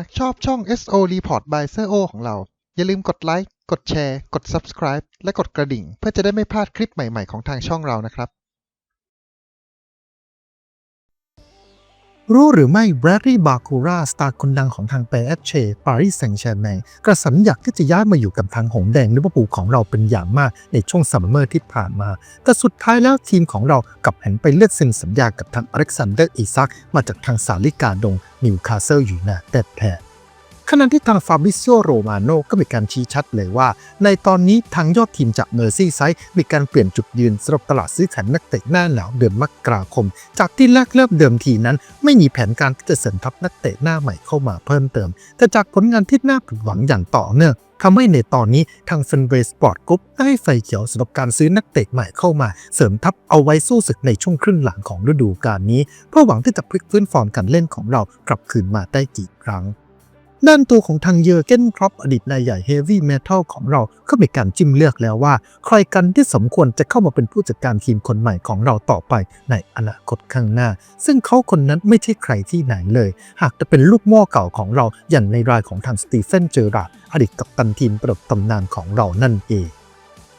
ากชอบช่อง SO Report by s โ o ของเรา อย่าลืมกดไลค์ กดแชร์ กด Subscribe และกดกระดิ่ง เพื่อจะได้ไม่พลาดคลิปใหม่ๆของทางช่องเรานะครับ รู้หรือไม่แบรดลีย์บาคูราสตาร์คนดังของทางเปเอชเชปารีสแซงต์แชร์แมงกระสันอยากที่จะย้ายมาอยู่กับทางหงแดงลิเวอร์พูลของเราเป็นอย่างมากในช่วงซัมเมอร์ที่ผ่านมา แต่สุดท้ายแล้วทีมของเรากลับหันไปเลือกเซ็นสัญญากับทางอเล็กซานเดอร์อีซักมาจากทางสาลิกาดงนิวคาสเซิลอยู่นะแต่แทน ขณะที่ทางฟาบริซิโอโรมาโนก็มีการชี้ชัดเลยว่า ในตอนนี้ทางยอดทีมจากเมอร์ซี่ไซด์มีการเปลี่ยนจุดยืนสำหรับตลาดซื้อขายนักเตะหน้าหนาวเดือนมกราคม จากที่แรกเริ่มเดิมทีนั้น ไม่มีแผนการที่จะเสริมทัพนักเตะหน้าใหม่เข้ามาเพิ่มเติม แต่จากผลงานที่น่าผิดหวังอย่างต่อเนื่องทำให้ในตอนนี้ทางเฟนเวสปอร์ตกรุ๊ปได้ไฟเขียวสำหรับการซื้อนักเตะใหม่เข้ามา เสริมทัพเอาไว้สู้ศึกในช่วงครึ่งหลังของฤดูกาลนี้ เพื่อหวังที่จะพลิกฟื้นฟอร์มการเล่นของเรากลับคืนมาได้กี่ครั้ง ด้านตัวของทางเยอร์เกนครอปอดีตนายใหญ่เฮฟวี่เมทัลของเราก็มีการจิ้มเลือกแล้วว่า ใครกันที่สมควรจะเข้ามาเป็นผู้จัดการทีมคนใหม่ของเราต่อไปในอนาคตข้างหน้า ซึ่งเขาคนนั้นไม่ใช่ใครที่ไหนเลย หากจะเป็นลูกม้อเก่าของเราอย่างในรายของทางสตีเฟนเจอราร์ดอดีตกัปตันทีมประดับตำนานของเรานั่นเอง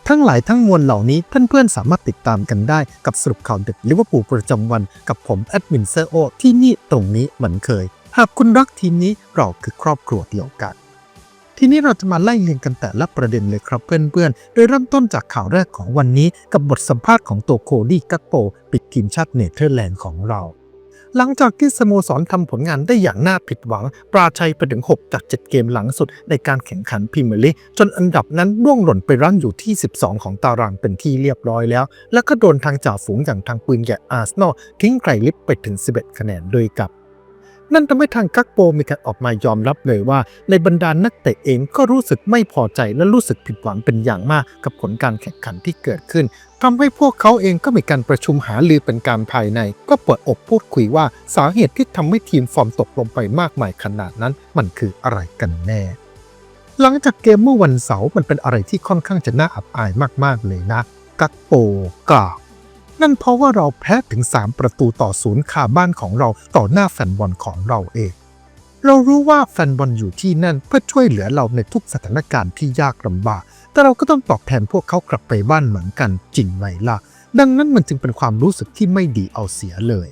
ทั้งหลายทั้งมวลเหล่านี้เพื่อนๆสามารถติดตามกันได้กับสรุปข่าวเด็ดลิเวอร์พูลประจำวันกับผมแอดมินเซอร์โอที่นี่ตรงนี้เหมือนเคย หากคุณรักทีมนี้เราคือครอบครัวเดียวกัน ทีนี้เราจะมาไล่เรียงกันแต่ละประเด็นเลยครับเพื่อนๆ โดยเริ่มต้นจากข่าวแรกของวันนี้กับบทสัมภาษณ์ของตัวโคดี้กักโปปิดทีมชาติเนเธอร์แลนด์ของเราหลังจากที่สโมสรทำผลงานได้อย่างน่าผิดหวัง ปราชัยไปถึง 6 จาก 7 เกมหลังสุดในการแข่งขันพรีเมียร์ลีกจนอันดับนั้นร่วงหล่นไปรั้งอยู่ที่ 12 ของตารางเป็นที่เรียบร้อยแล้ว แล้วก็โดนทางจ่าฝูงอย่างทางปืนใหญ่อาร์เซนอลทิ้งไกลลิฟไปถึง 11 คะแนนด้วยกับ นั่นทำให้ทางกักโปมีการออกมายอมรับเลยว่า ในบรรดานักเตะเองก็รู้สึกไม่พอใจและรู้สึกผิดหวังเป็นอย่างมากกับผลการแข่งขันที่เกิดขึ้นทำให้พวกเขาเองก็มีการประชุมหารือเป็นการภายใน ก็เปิดอกพูดคุยว่าสาเหตุที่ทำให้ทีมฟอร์มตกลงไปมากมายขนาดนั้น มันคืออะไรกันแน่หลังจากเกมเมื่อวันเสาร์มันเป็นอะไรที่ค่อนข้างจะน่าอับอายมากๆเลยนะ กักโปกล่าว นั่นเพราะว่าเราแพ้ถึง 3 ประตูต่อศูนย์คาบ้านของเราต่อหน้าแฟนบอลของเราเอง เรารู้ว่าแฟนบอลอยู่ที่นั่นเพื่อช่วยเหลือเราในทุกสถานการณ์ที่ยากลำบาก แต่เราก็ต้องตอบแทนพวกเขากลับไปบ้านเหมือนกันจริงไหมล่ะ ดังนั้นมันจึงเป็นความรู้สึกที่ไม่ดีเอาเสียเลย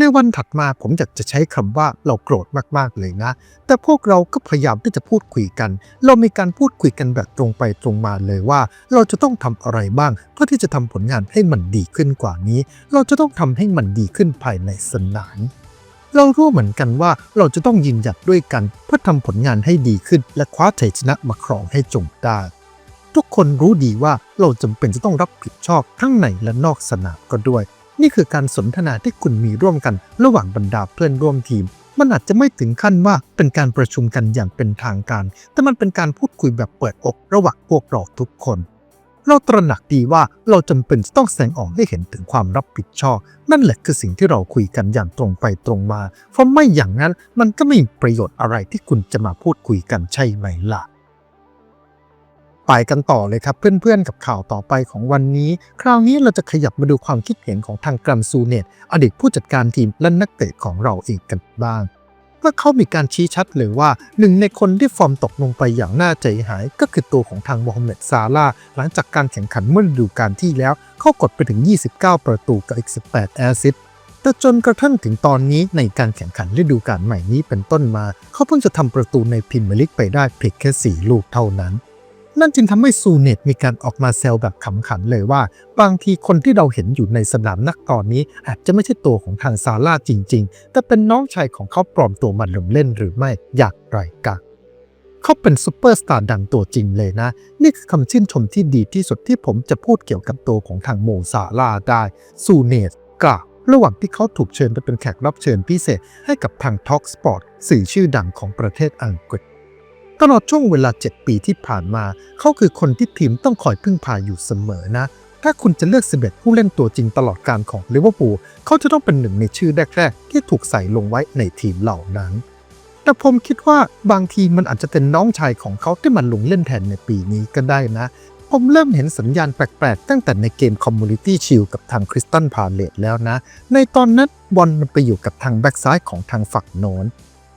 ในวันถัดมาผมอยากจะใช้คำว่าเราโกรธมากๆเลยนะ แต่พวกเราก็พยายามที่จะพูดคุยกัน เรามีการพูดคุยกันแบบตรงไปตรงมาเลยว่า เราจะต้องทำอะไรบ้างเพื่อที่จะทำผลงานให้มันดีขึ้นกว่านี้ เราจะต้องทำให้มันดีขึ้นภายในสนามเรารู้เหมือนกันว่าเราจะต้องยืนหยัดด้วยกันเพื่อทำผลงานให้ดีขึ้น และคว้าชัยชนะมาครองให้จงได้ทุกคนรู้ดีว่าเราจำเป็นจะต้องรับผิดชอบทั้งในและนอกสนามก็ด้วย นี่คือการสนทนาที่คุณมีร่วมกันระหว่างบรรดาเพื่อนร่วมทีม มันอาจจะไม่ถึงขั้นว่าเป็นการประชุมกันอย่างเป็นทางการ แต่มันเป็นการพูดคุยแบบเปิดอกระหว่างพวกเราทุกคน เราตระหนักดีว่าเราจำเป็นต้องแสดงออกให้เห็นถึงความรับผิดชอบ นั่นแหละคือสิ่งที่เราคุยกันอย่างตรงไปตรงมา เพราะไม่อย่างนั้นมันก็ไม่มีประโยชน์อะไรที่คุณจะมาพูดคุยกันใช่ไหมล่ะ ไปกันต่อเลยครับ เพื่อนๆ กับข่าวต่อไปของวันนี้ คราวนี้เราจะขยับมาดูความคิดเห็นของทางกรัมซูเนตอดีตผู้จัดการทีมและนักเตะของเราเองกันบ้างว่าเขามีการชี้ชัดเลยว่าหนึ่งในคนที่ฟอร์มตกลงไปอย่างน่าใจหาย ก็คือตัวของทางโมฮัมเหม็ดซาลาหลังจากการแข่งขันเมื่อฤดูกาลที่แล้ว เขากดไปถึง 29 ประตูกับอีก 18 แอซิสแต่จนกระทั่งถึงตอนนี้ในการแข่งขันฤดูกาลใหม่นี้เป็นต้นมา เขาเพิ่งจะทำประตูในพรีเมียร์ลีกไปได้เพียงแค่ 4 ลูกเท่านั้น นั่นจึงทำให้ซูเนตมีการออกมาแซวแบบขำขันเลยว่า บางทีคนที่เราเห็นอยู่ในสนามนักตอนนี้ อาจจะไม่ใช่ตัวของทางซาร่าจริง ๆ แต่เป็นน้องชายของเขาปลอมตัวมาลงเล่นหรือไม่อย่างไรกันเขาเป็นซูเปอร์สตาร์ดังตัวจริงเลยนะ นี่คือคำชื่นชมที่ดีที่สุดที่ผมจะพูดเกี่ยวกับตัวของทางโมซาร่าได้ซูเนตกล่าวระหว่างที่เขาถูกเชิญไปเป็นแขกรับเชิญพิเศษให้กับทาง Talk Sport สื่อชื่อดังของประเทศอังกฤษ ตลอดช่วงเวลา 7 ปีที่ผ่านมา เขาคือคนที่ทีมต้องคอยพึ่งพาอยู่เสมอนะ ถ้าคุณจะเลือก 11 ผู้เล่นตัวจริงตลอดการของลิเวอร์พูลเขาจะต้องเป็นหนึ่งในชื่อแรกๆ ที่ถูกใส่ลงไว้ในทีมเหล่านั้น แต่ผมคิดว่าบางทีมันอาจจะเป็นน้องชายของเขาที่มันลงเล่นแทนในปีนี้ก็ได้นะ ผมเริ่มเห็นสัญญาณแปลกๆ ตั้งแต่ในเกม Community Shield กับทางคริสตันพาเลตแล้วนะ ในตอนนั้นบอลมันไปอยู่กับทางแบ็กซ้ายของทางฝั่งโน้น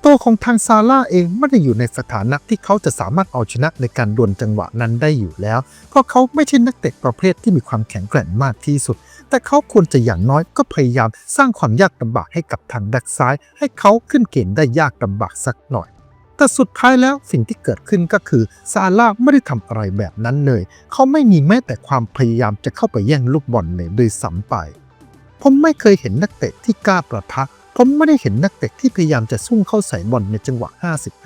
ตัวของทางซาร่าเองไม่ได้อยู่ในสถานะที่เขาจะสามารถเอาชนะในการดวลจังหวะนั้นได้อยู่แล้ว เพราะเขาไม่ใช่นักเตะประเภทที่มีความแข็งแกร่งมากที่สุด แต่เขาควรจะอย่างน้อยก็พยายามสร้างความยากลำบากให้กับทางแบ็กซ้าย ให้เขาขึ้นเกณฑ์ได้ยากลำบากสักหน่อย แต่สุดท้ายแล้วสิ่งที่เกิดขึ้นก็คือซาร่าไม่ได้ทำอะไรแบบนั้นเลย เขาไม่มีแม้แต่ความพยายามจะเข้าไปแย่งลูกบอลเลยด้วยซ้ำไปผมไม่เคยเห็นนักเตะที่กล้าประทะ ผมไม่ได้เห็นนักเตะที่พยายามจะซุ่มเข้าใส่บอลในจังหวะ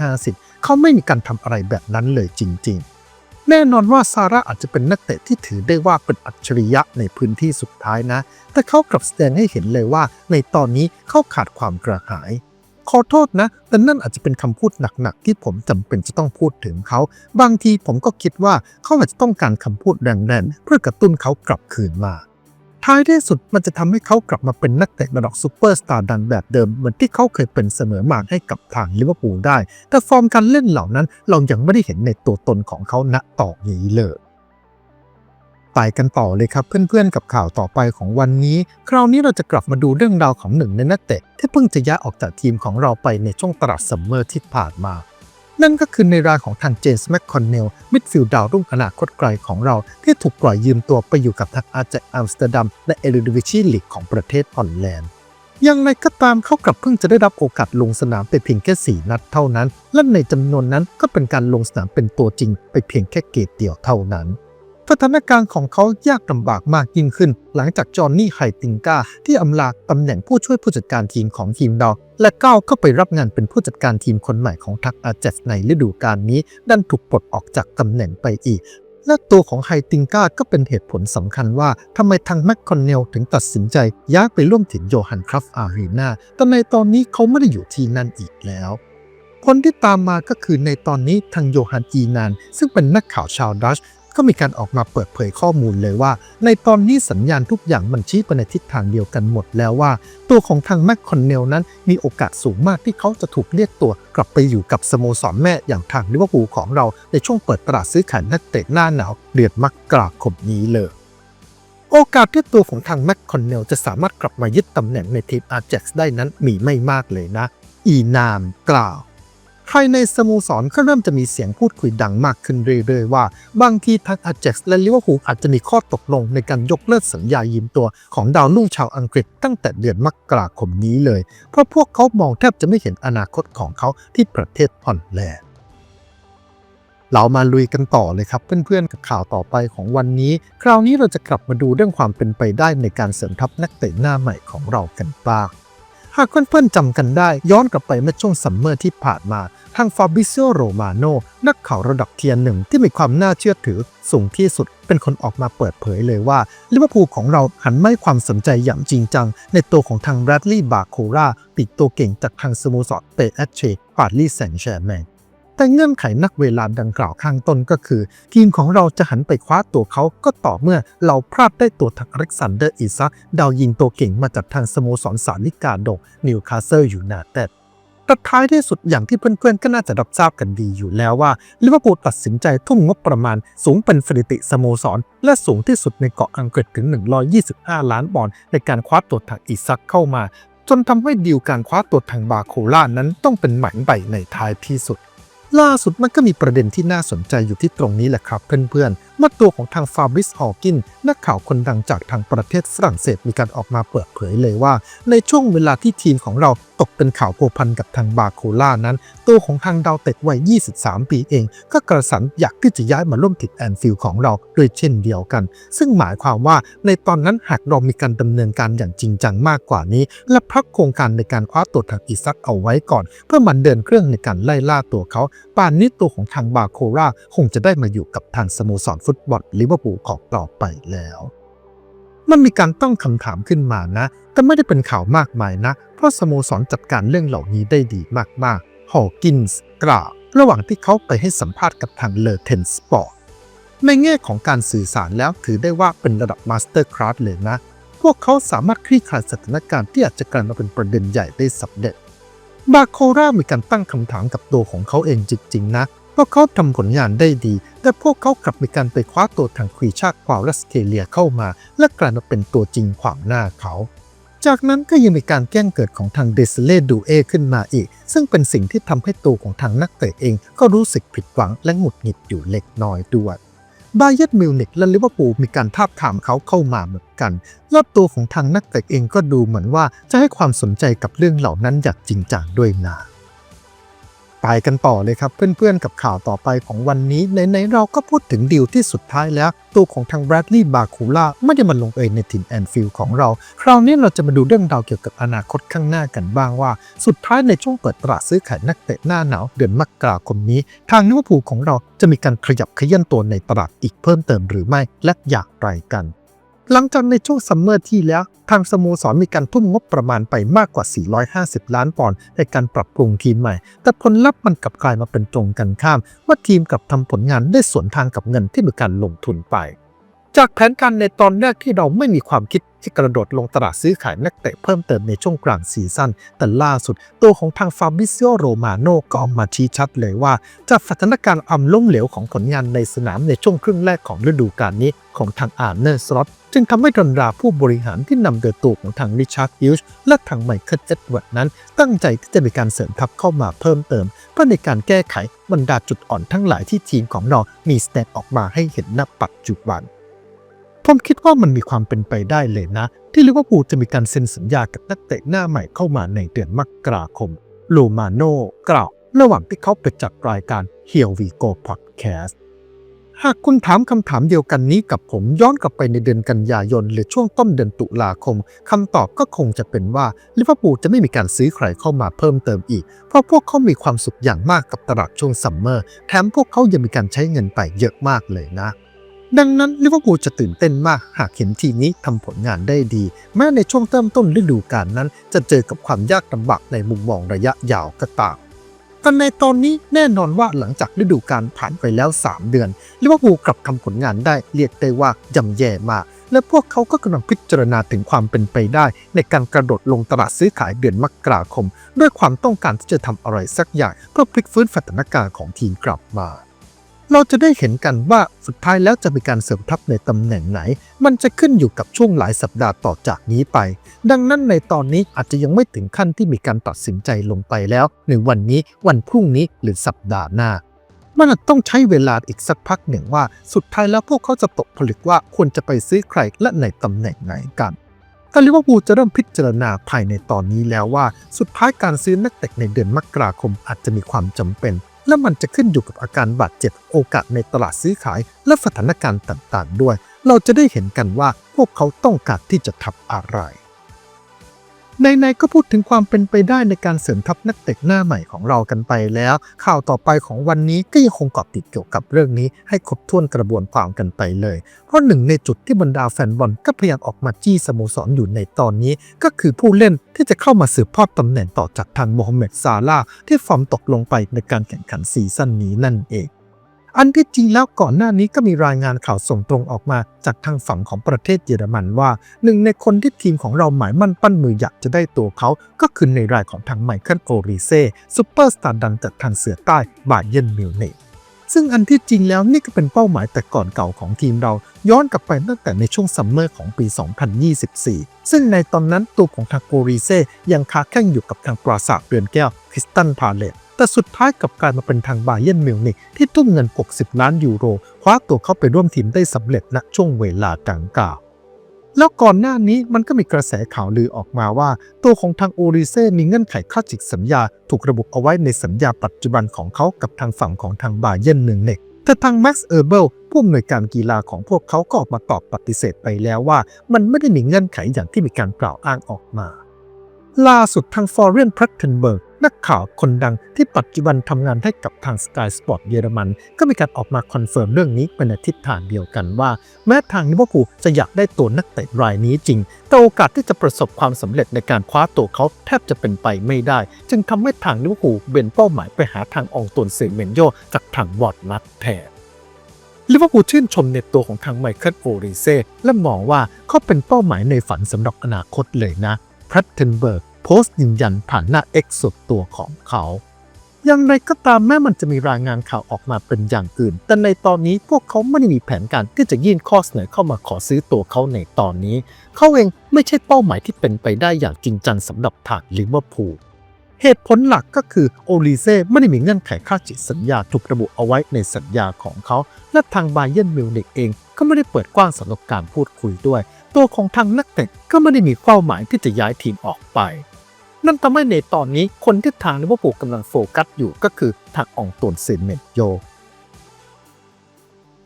50-50 เขาไม่มีการทำอะไรแบบนั้นเลยจริง ๆ แน่นอนว่าซาร่าอาจจะเป็นนักเตะที่ถือได้ว่าเป็นอัจฉริยะในพื้นที่สุดท้ายนะ แต่เขากลับแสดงให้เห็นเลยว่า ในตอนนี้เขาขาดความกระหาย ขอโทษนะ แต่นั่นอาจจะเป็นคำพูดหนักๆ ที่ผมจำเป็นจะต้องพูดถึงเขา บางทีผมก็คิดว่าเขาอาจจะต้องการคำพูดแรงๆเพื่อกระตุ้นเขากลับคืนมา ท้ายที่สุดมันจะทำให้เขากลับมาเป็นนักเตะระดับซูเปอร์สตาร์ดันแบบเดิม เหมือนที่เขาเคยเป็นเสมอมาให้กับทางลิเวอร์พูลได้ แต่ฟอร์มการเล่นเหล่านั้นเรายังไม่ได้เห็นในตัวตนของเขาณต่อนนี้เลยไปกันต่อเลยครับเพื่อนๆกับข่าวต่อไปของวันนี้ คราวนี้เราจะกลับมาดูเรื่องราวของหนึ่งในนักเตะที่เพิ่งจะย้ายออกจากทีมของเราไปในช่วงตลาดซัมเมอร์ที่ผ่านมา นั่นก็คือในรายของทางเจนส์แมคคอนเนลมิดฟิลด์ดาวรุ่งอนาคตไกลของเรา ที่ถูกปล่อยยืมตัวไปอยู่กับทางอาเจอัมสเตอร์ดัมและเอลิดิวิชีลีกของประเทศฮอลแลนด์อย่างไรก็ตามเขากลับเพิ่งจะได้รับโอกาสลงสนามไปเพียงแค่ 4 นัดเท่านั้น และในจำนวนนั้นก็เป็นการลงสนามเป็นตัวจริงไปเพียงแค่เกตเดียวเท่านั้น สถานการณ์ของเขายากลำบากมากยิ่งขึ้น หลังจากจอห์นนี่ไฮติงกาที่อำลาตำแหน่งผู้ช่วยผู้จัดการทีมของทีมดาและก้าวเข้าไปรับงานเป็นผู้จัดการทีมคนใหม่ของทักอาเจสในฤดูกาลนี้ ดันถูกปลดออกจากตำแหน่งไปอีก และตัวของไฮติงกาก็เป็นเหตุผลสำคัญว่าทำไมทางแมคคอนเนลถึงตัดสินใจย้ายไปร่วมทีมโยฮันครัฟอารีนาแต่ในตอนนี้เขาไม่ได้อยู่ที่นั่นอีกแล้วคนที่ตามมาก็คือในตอนนี้ทางโยฮันอีนาน ซึ่งเป็นนักข่าวชาวดัช ก็มีการออกมาเปิดเผยข้อมูลเลยว่า ในตอนนี้สัญญาณทุกอย่างมันชี้ไปในทิศทางเดียวกันหมดแล้วว่า ตัวของทางแมคคอนเนลนั้นมีโอกาสสูงมากที่เขาจะถูกเรียกตัวกลับไปอยู่กับสโมสรแม่อย่างทางลิเวอร์พูลของเราในช่วงเปิดตลาดซื้อขายนักเตะหน้าหนาวเดือนมกราคมนี้เลยโอกาสที่ตัวของทางแมคคอนเนลจะสามารถกลับมายึดตำแหน่งในทีมอาร์เจ็กซ์ได้นั้นมีไม่มากเลยนะ อีนามกล่าว ภายในสโมสรก็เริ่มจะมีเสียงพูดคุยดังมากขึ้นเรื่อยๆว่า บางทีทางอาเจ็กซ์และลิเวอร์พูลอาจจะมีข้อตกลงในการยกเลิกสัญญายืมตัวของดาวรุ่งชาวอังกฤษตั้งแต่เดือนมกราคมนี้เลย เพราะพวกเขามองแทบจะไม่เห็นอนาคตของเขาที่ประเทศฮอลแลนด์เรามาลุยกันต่อเลยครับเพื่อนๆกับข่าวต่อไปของวันนี้ คราวนี้เราจะกลับมาดูเรื่องความเป็นไปได้ในการเสริมทัพนักเตะหน้าใหม่ของเรากันบ้าง หากเพื่อนๆจำกันได้ ย้อนกลับไปเมื่อช่วงซัมเมอร์ที่ผ่านมา ทางฟาบิซิโอโรมาโนนักข่าวระดับเทียนหนึ่งที่มีความน่าเชื่อถือสูงที่สุดเป็นคนออกมาเปิดเผยเลยว่าลิเวอร์พูลของเราหันไม่ความสนใจอย่างจริงจัง ในตัวของทางแบรดลีย์บาโคราปิดตัวเก่งจากทางสโมสรเปเอชเชปารีสแซงต์แชร์แมง แต่เงื่อนไขนักเวลาดังกล่าวข้างต้นก็คือ ทีมของเราจะหันไปคว้าตัวเขาก็ต่อเมื่อเราพลาดได้ตัวทางอเล็กซานเดอร์อิซักดาวยิงตัวเก่งมาจากทางสโมสรสาลิกาโดกนิวคาสเซิลยูไนเต็ดแต่ท้ายที่สุดอย่างที่เพื่อนๆก็น่าจะรับทราบกันดีอยู่แล้วว่าลิเวอร์พูลตัดสินใจทุ่มงบประมาณสูงเป็นสถิติสโมสร และสูงที่สุดในเกาะอังกฤษถึง 125 ล้านปอนด์ในการคว้าตัวทางอิซักเข้ามา จนทำให้ดีลการคว้าตัวทางบาโคล่านั้นต้องเป็นหมันใบในท้ายที่สุด ล่าสุดมันก็มีประเด็นที่น่าสนใจอยู่ที่ตรงนี้แหละครับเพื่อนๆมื่อตัวของทางฟาบริสฮอกินนักข่าวคนดังจากทางประเทศฝรั่งเศสมีการออกมาเปิดเผยเลยว่า ในช่วงเวลาที่ทีมของเราตกเป็นข่าวโพวพันกับทางบาโคล่านั้น ตัวของทางดาวเตะวัย 23 ปีเอง ก็กระสันอยากที่จะย้ายมาร่วมติดแอนฟิลของเราด้วยเช่นเดียวกัน ซึ่งหมายความว่าในตอนนั้นหากเรามีการดำเนินการอย่างจริงจังมากกว่านี้ และพักโครงการในการคว้าตัวทางอิซักเอาไว้ก่อน เพื่อมันเดินเครื่องในการไล่ล่าตัวเขาป่านนี้ตัวของทางบาโคราคงจะได้มาอยู่กับทางสโมสรฟุตบอลลิเวอร์พูลของต่อไปแล้ว มันมีการตั้งคำถามขึ้นมานะ แต่ไม่ได้เป็นข่าวมากมายนะ เพราะสโมสรจัดการเรื่องเหล่านี้ได้ดีมากๆ ฮอกินส์กล่าวระหว่างที่เขาไปให้สัมภาษณ์กับทางเลอเทนสปอร์ตในแง่ของการสื่อสารแล้วถือได้ว่าเป็นระดับมาสเตอร์คลาสเลยนะ พวกเขาสามารถคลี่คลายสถานการณ์ที่อาจจะกลายมาเป็นประเด็นใหญ่ได้สำเร็จบาโครามีการตั้งคำถามกับตัวของเขาเองจริงๆนะ พราะเขาทำผลงานได้ดี แต่พวกเขากลับมีการไปคว้าตัวทางควีชาควาลัสเทเลียเข้ามา และกลายมาเป็นตัวจริงขวางหน้าเขา จากนั้นก็ยังมีการแจ้งเกิดของทางเดซเลดูเอขึ้นมาอีก ซึ่งเป็นสิ่งที่ทำให้ตัวของทางนักเตะเองก็รู้สึกผิดหวังและหงุดหงิดอยู่เล็กน้อยด้วยบาเยิร์มิวนิกและลิเวอร์พูลมีการทาบทามเขาเข้ามาเหมือนกัน แล้วตัวของทางนักเตะเองก็ดูเหมือนว่าจะให้ความสนใจกับเรื่องเหล่านั้นอย่างจริงจังด้วยนะ ไปกันต่อเลยครับ เพื่อนๆกับข่าวต่อไปของวันนี้ในๆเราก็พูดถึงดีลที่สุดท้ายแล้ว ตัวของทางแบรดลีย์บาคูล่าไม่ได้มาลงเอยในถิ่นแอนฟิลด์ของเรา คราวนี้เราจะมาดูเรื่องราวเกี่ยวกับอนาคตข้างหน้ากันบ้างว่า สุดท้ายในช่วงเปิดตลาดซื้อขายนักเตะหน้าหนาวเดือนมกราคมนี้ ทางลิวพูลของเราจะมีการขยับขยื่นตัวในตลาดอีกเพิ่มเติมหรือไม่และอย่างไรกัน หลังจากในช่วงซัมเมอร์ที่แล้ว ทางสโมสรมีการทุ่มงบประมาณไปมากกว่า 450 ล้านปอนด์ในการปรับปรุงทีมใหม่ แต่ผลลัพธ์มันกลับกลายมาเป็นตรงกันข้าม ว่าทีมกลับทำผลงานได้สวนทางกับเงินที่มีการลงทุนไป จากแผนการในตอนแรกที่เราไม่มีความคิดที่กระโดดลงตลาดซื้อขายนักเตะเพิ่มเติมในช่วงกลางซีซั่น แต่ล่าสุด ตัวของทางฟาบิซิโอโรมาโนก็ออกมาชี้ชัดเลยว่า จากสถานการณ์อำล้มเหลวของผลงานในสนามในช่วงครึ่งแรกของฤดูกาลนี้ของทางอาร์เนอร์สล็อตจึงทำให้ดอนราผู้บริหารที่นำโดยตัวของทางริชาร์ดฮิลส์และทางไมเคิลเอ็ดเวิร์ดนั้น ตั้งใจที่จะมีการเสริมทัพเข้ามาเพิ่มเติม เพื่อในการแก้ไขบรรดาจุดอ่อนทั้งหลายที่ทีมของเรามีสเตตออกมาให้เห็นณปัจจุบัน ผมคิดว่ามันมีความเป็นไปได้เลยนะ ที่ลิเวอร์พูลจะมีการเซ็นสัญญากับนักเตะหน้าใหม่เข้ามาในเดือนมกราคม โลมาโนกล่าว ระหว่างที่เขาไปจัดรายการ Here We Go Podcast หากคุณถามคำถามเดียวกันนี้กับผมย้อนกลับไปในเดือนกันยายน หรือช่วงต้นเดือนตุลาคมคำตอบก็คงจะเป็นว่าลิเวอร์พูลจะไม่มีการซื้อใครเข้ามาเพิ่มเติมอีก เพราะพวกเขามีความสุขอย่างมากกับตลาดช่วงซัมเมอร์ แถมพวกเขายังมีการใช้เงินไปเยอะมากเลยนะ ดังนั้นลิเวอร์พูลจะตื่นเต้นมากหากเห็นทีมนี้ทำผลงานได้ดี แม้ในช่วงเริ่มต้นฤดูกาลนั้น จะเจอกับความยากลำบากในมุมมองระยะยาวก็ตามแต่ในตอนนี้แน่นอนว่าหลังจากฤดูกาลผ่านไปแล้ว 3 เดือนลิเวอร์พูลกลับทำผลงานได้เรียกได้ว่าย่ำแย่มาก และพวกเขาก็กำลังพิจารณาถึงความเป็นไปได้ ในการกระโดดลงตลาดซื้อขายเดือนมกราคม ด้วยความต้องการที่จะทำอะไรสักอย่างเพื่อพลิกฟื้นสถานการณ์ของทีมกลับมา เราจะได้เห็นกันว่าสุดท้ายแล้วจะมีการเสริมทัพในตำแหน่งไหน มันจะขึ้นอยู่กับช่วงหลายสัปดาห์ต่อจากนี้ไป ดังนั้นในตอนนี้อาจจะยังไม่ถึงขั้นที่มีการตัดสินใจลงไปแล้วในวันนี้วันพรุ่งนี้หรือสัปดาห์หน้า มันต้องใช้เวลาอีกสักพักหนึ่งว่า สุดท้ายแล้วพวกเขาจะตกผลึกว่าควรจะไปซื้อใครและในตำแหน่งไหนกันแต่ลิเวอร์พูลจะเริ่มพิจารณาภายในตอนนี้แล้วว่า สุดท้ายการซื้อนักเตะในเดือนมกราคมอาจจะมีความจำเป็น และมันจะขึ้นอยู่กับอาการบาดเจ็บโอกาสในตลาดซื้อขาย และสถานการณ์ต่างๆ ด้วย เราจะได้เห็นกันว่าพวกเขาต้องการที่จะทำอะไร ในๆก็พูดถึงความเป็นไปได้ในการเสริมทัพนักเตะหน้าใหม่ของเรากันไปแล้ว ข่าวต่อไปของวันนี้ก็ยังคงเกาะติดเกี่ยวกับเรื่องนี้ ให้ครบถ้วนกระบวนความกันไปเลย เพราะหนึ่งในจุดที่บรรดาแฟนบอลก็พยายามออกมาจี้สโมสรอยู่ในตอนนี้ ก็คือผู้เล่นที่จะเข้ามาสืบทอดตำแหน่งต่อจากทางโมฮัมเหม็ดซาลาห์ที่ฟอร์มตกลงไปในการแข่งขันซีซั่นนี้นั่นเอง อันที่จริงแล้วก่อนหน้านี้ก็มีรายงานข่าวส่งตรงออกมาจากทางฝั่งของประเทศเยอรมันว่า หนึ่งในคนที่ทีมของเราหมายมั่นปั้นมืออยากจะได้ตัวเขา ก็คือในรายของทางไมเคิลโอริเซ่ซูเปอร์สตาร์ดังจากทางเสือใต้บาเยนมิวเนกซึ่งอันที่จริงแล้วนี่ก็เป็นเป้าหมายแต่ก่อนเก่าของทีมเรา ย้อนกลับไปตั้งแต่ในช่วงซัมเมอร์ของปี 2024 ซึ่งในตอนนั้นตัวของทางโอริเซ่ยังคาแข่งอยู่กับทางปราสาทเรือนแก้วคริสตันพาเลต แต่สุดท้ายกับกายมาเป็นทางบาเยนมิวนิกที่ทุ่มเงิน 60 ล้านยูโร คว้าตัวเข้าไปร่วมทีมได้สำเร็จณช่วงเวลาดังกล่าวแล้วก่อนหน้านี้มันก็มีกระแสข่าวลือออกมาว่า ตัวของทางโอริเซ่มีเงื่อนไขค่าจิกสัญญา ถูกระบุเอาไว้ในสัญญาปัจจุบันของเขากับทางฝั่งของทางบาเยนมิวนิกแต่ทางแม็กซ์เออร์เบลผู้อำนวยการกีฬาของพวกเขาก็ออกมาตอบปฏิเสธไปแล้วว่า มันไม่ได้มีเงื่อนไขอย่างที่มีการกล่าวอ้างออกมา ล่าสุดทางฟอร์เรนพรัตเทนเบิร์กนักข่าวคนดังที่ปัจจุบันทำงานให้กับทาง Sky Sport เยอรมัน ก็มีการออกมาคอนเฟิร์มเรื่องนี้ไปในทิศทางเดียวกันว่า แม้ทางลิเวอร์พูลจะอยากได้ตัวนักเตะรายนี้จริง แต่โอกาสที่จะประสบความสำเร็จในการคว้าตัวเขาแทบจะเป็นไปไม่ได้ จึงทำให้ทางลิเวอร์พูลเบนเป้าหมายไปหาทางอองตวนเซเมนโยจากทางวอร์ดนัทแทนลิเวอร์พูลชื่นชมในตัวของทางไมเคิลโอริเซ่และมองว่าเขาเป็นเป้าหมายในฝันสำหรับอนาคตเลยนะ พรัตเทนเบิร์กโพสต์ยืนยันผ่านหน้า X สุดตัวของเขาอย่างไรก็ตามแม้มันจะมีรายงานข่าวออกมาเป็นอย่างอื่น แต่ในตอนนี้พวกเขาไม่ได้มีแผนการที่จะยื่นข้อเสนอเข้ามาขอซื้อตัวเขาในตอนนี้ เขาเองไม่ใช่เป้าหมายที่เป็นไปได้อย่างจริงจังสำหรับทางลิเวอร์พูล เหตุผลหลักก็คือโอลิเซ่ไม่ได้มีเงื่อนไขค่าจิตสัญญาถูกระบุเอาไว้ในสัญญาของเขา และทางบาเยนมิวนิกเองก็ไม่ได้เปิดกว้างสำหรับการพูดคุยด้วย ตัวของทางนักเตะก็ไม่ได้มีเป้าหมายที่จะย้ายทีมออกไป นั่นทำให้ในตอนนี้คนที่ทางลิเวอร์พูลกำลังโฟกัสอยู่ก็คือทางอองตวนเซนเมนโย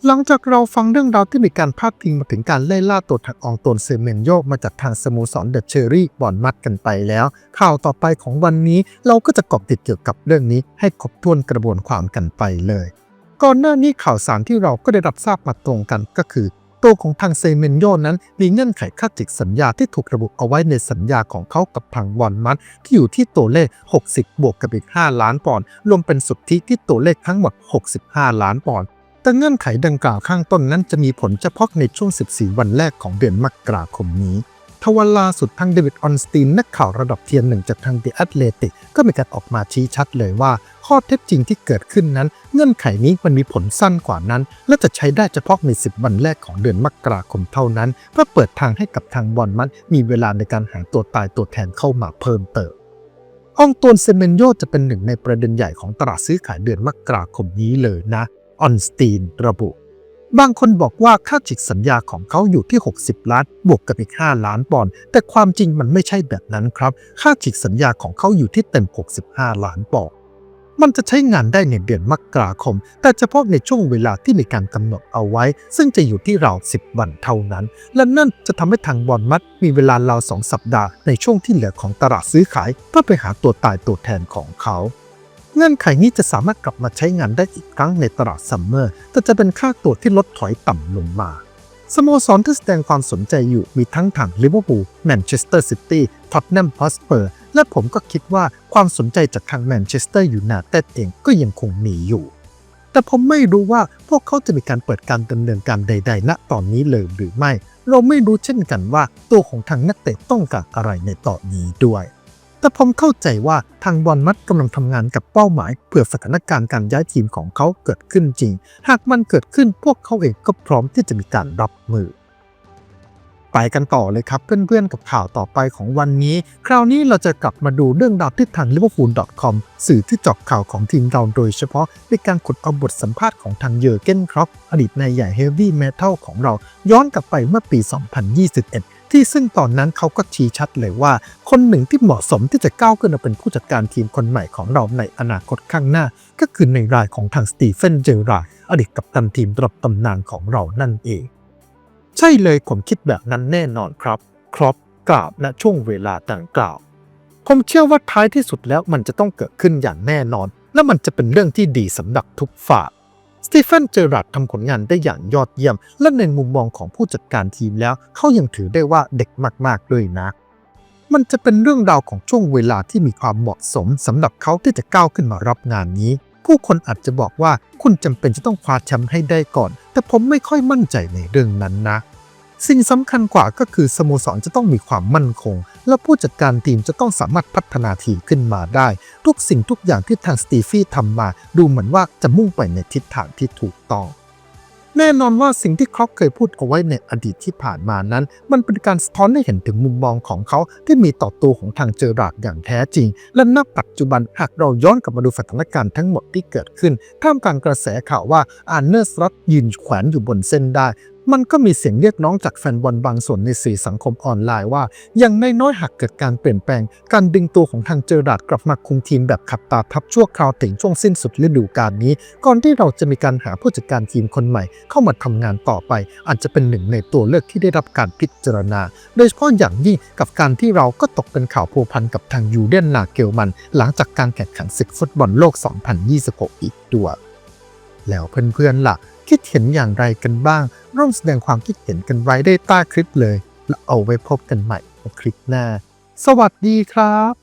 หลังจากเราฟังเรื่องราวที่มีการพาดพิงมาถึงการไล่ล่าตัวทางอองตวนเซเมนโยมาจากทางสโมสรเดอะเชอรี่บอนมัดกันไปแล้ว ข่าวต่อไปของวันนี้เราก็จะเกาะติดเกี่ยวกับเรื่องนี้ให้ครบถ้วนกระบวนความกันไปเลย ก่อนหน้านี้ข่าวสารที่เราก็ได้รับทราบมาตรงกันก็คือ ตัวของทางเซเมนโยนั้นมีเงื่อนไขค่าจิกสัญญาที่ถูกระบุเอาไว้ในสัญญาของเขากับทางบอนมัดที่อยู่ที่ตัวเลข 60 บวกกับอีก 5 ล้านปอนด์รวมเป็นสุทธิที่ตัวเลขทั้งหมด 65 ล้านปอนด์ แต่เงื่อนไขดังกล่าวข้างต้นนั้นจะมีผลเฉพาะในช่วง 14 วันแรกของเดือนมกราคมนี้ทว่าล่าสุดทางเดวิดออนสตีนนักข่าวระดับเทียนหนึ่งจากทาง The Athletic ก็มีการออกมาชี้ชัดเลยว่า ข้อเท็จจริงที่เกิดขึ้นนั้น เงื่อนไขนี้มันมีผลสั้นกว่านั้น และจะใช้ได้เฉพาะใน 10 วันแรกของเดือนมกราคมเท่านั้น เพื่อเปิดทางให้กับทางบอลมันมีเวลาในการหาตัวตายตัวแทนเข้ามาเพิ่มเติมอองตวนเซเมนโยจะเป็นหนึ่งในประเด็นใหญ่ของตลาดซื้อขายเดือนมกราคมนี้เลยนะ ออนสตีนระบุ บางคนบอกว่าค่าจิกสัญญาของเขาอยู่ที่ 60 ล้าน บวกกับอีก 5 ล้านปอนด์แต่ความจริงมันไม่ใช่แบบนั้นครับ ค่าจิกสัญญาของเขาอยู่ที่เต็ม 65 ล้านปอนด์มันจะใช้งานได้ในเดือนมกราคม แต่เฉพาะในช่วงเวลาที่มีการกำหนดเอาไว้ ซึ่งจะอยู่ที่ราว 10 วันเท่านั้น และนั่นจะทำให้ทางบอลมัดมีเวลาราว2สัปดาห์ในช่วงที่เหลือของตลาดซื้อขาย เพื่อไปหาตัวตายตัวแทนของเขา เงื่อนไขนี้จะสามารถกลับมาใช้งานได้อีกครั้งในตลาดซัมเมอร์ แต่จะเป็นค่าตัวที่ลดถอยต่ำลงมา สโมสรที่แสดงความสนใจอยู่มีทั้งทางลิเวอร์พูลแมนเชสเตอร์ซิตี้ท็อตแนมฮอสเปอร์และผมก็คิดว่าความสนใจจากทางแมนเชสเตอร์ยูไนเต็ดเองก็ยังคงมีอยู่ แต่ผมไม่รู้ว่าพวกเขาจะมีการเปิดการดำเนินการใด ๆ ณตอนนี้เลยหรือไม่ เราไม่รู้เช่นกันว่าตัวของทางนักเตะต้องการอะไรในตอนนี้ด้วย แต่ผมเข้าใจว่าทางบอลมัดกำลังทำงานกับเป้าหมายเพื่อสถานการณ์การย้ายทีมของเขาเกิดขึ้นจริง หากมันเกิดขึ้นพวกเขาเองก็พร้อมที่จะมีการรับมือ ไปกันต่อเลยครับเพื่อนๆกับข่าวต่อไปของวันนี้ คราวนี้เราจะกลับมาดูเรื่องราวที่ทาง liverpool.com สื่อที่เจาะข่าวของทีมเราโดยเฉพาะในการขุดเอาบทสัมภาษณ์ของทางเยอร์เกนครอปอดีตนายใหญ่เฮฟวี่เมทัลของเราย้อนกลับไปเมื่อปี 2021 ที่ซึ่งตอนนั้นเขาก็ชี้ชัดเลยว่า คนหนึ่งที่เหมาะสมที่จะก้าวขึ้นมาเป็นผู้จัดการทีมคนใหม่ของเราในอนาคตข้างหน้า ก็คือในรายของทางสตีเฟนเจอราร์อดีตกัปตันทีมระดับตำนานของเรานั่นเอง ใช่เลยผมคิดแบบนั้นแน่นอนครับ ครอปกล่าวณช่วงเวลาดังกล่าว ผมเชื่อว่าท้ายที่สุดแล้วมันจะต้องเกิดขึ้นอย่างแน่นอน และมันจะเป็นเรื่องที่ดีสำหรับทุกฝ่าย สตีเฟน เจอรัดทำผลงานได้อย่างยอดเยี่ยม และในมุมมองของผู้จัดการทีมแล้ว เขายังถือได้ว่าเด็กมากๆด้วยนะ มันจะเป็นเรื่องราวของช่วงเวลาที่มีความเหมาะสมสำหรับเขาที่จะก้าวขึ้นมารับงานนี้ ผู้คนอาจจะบอกว่าคุณจำเป็นจะต้องคว้าแชมป์ให้ได้ก่อน แต่ผมไม่ค่อยมั่นใจในเรื่องนั้นนะ สิ่งสำคัญกว่าก็คือสโมสรจะต้องมีความมั่นคง และผู้จัดการทีมจะต้องสามารถพัฒนาทีมขึ้นมาได้ ทุกสิ่งทุกอย่างที่ทางสตีฟี่ทำมา ดูเหมือนว่าจะมุ่งไปในทิศทางที่ถูกต้องแน่นอนว่าสิ่งที่ครอปเคยพูดเอาไว้ในอดีตที่ผ่านมานั้น มันเป็นการสะท้อนให้เห็นถึงมุมมองของเขาที่มีต่อตัวของทางเจอราร์ดอย่างแท้จริง และณปัจจุบันหากเราย้อนกลับมาดูสถานการณ์ทั้งหมดที่เกิดขึ้น ท่ามกลางกระแสข่าวว่าอาร์เนอร์สลอตยืนแขวนอยู่บนเส้นได้ มันก็มีเสียงเรียกร้องจากแฟนบอลบางส่วนในสื่อสังคมออนไลน์ว่า อย่างน้อยๆหากเกิดการเปลี่ยนแปลง การดึงตัวของทางเจอราร์ดกลับมาคุมทีมแบบขับตาทับชั่วคราวถึงช่วงสิ้นสุดฤดูกาลนี้ ก่อนที่เราจะมีการหาผู้จัดการทีมคนใหม่ เข้ามาทำงานต่อไป อาจจะเป็นหนึ่งในตัวเลือกที่ได้รับการพิจารณา โดยเฉพาะอย่างยิ่งกับการที่เราก็ตกเป็นข่าวพัวพันกับทางยูเดนนาเกลมัน หลังจากการแข่งขันศึกฟุตบอลโลก 2026 อีกด้วยแล้วเพื่อนๆล่ะ คิดเห็นอย่างไรกันบ้าง ร่วมแสดงความคิดเห็นกันไว้ได้ใต้คลิปเลย แล้วเอาไว้พบกันใหม่ในคลิปหน้า สวัสดีครับ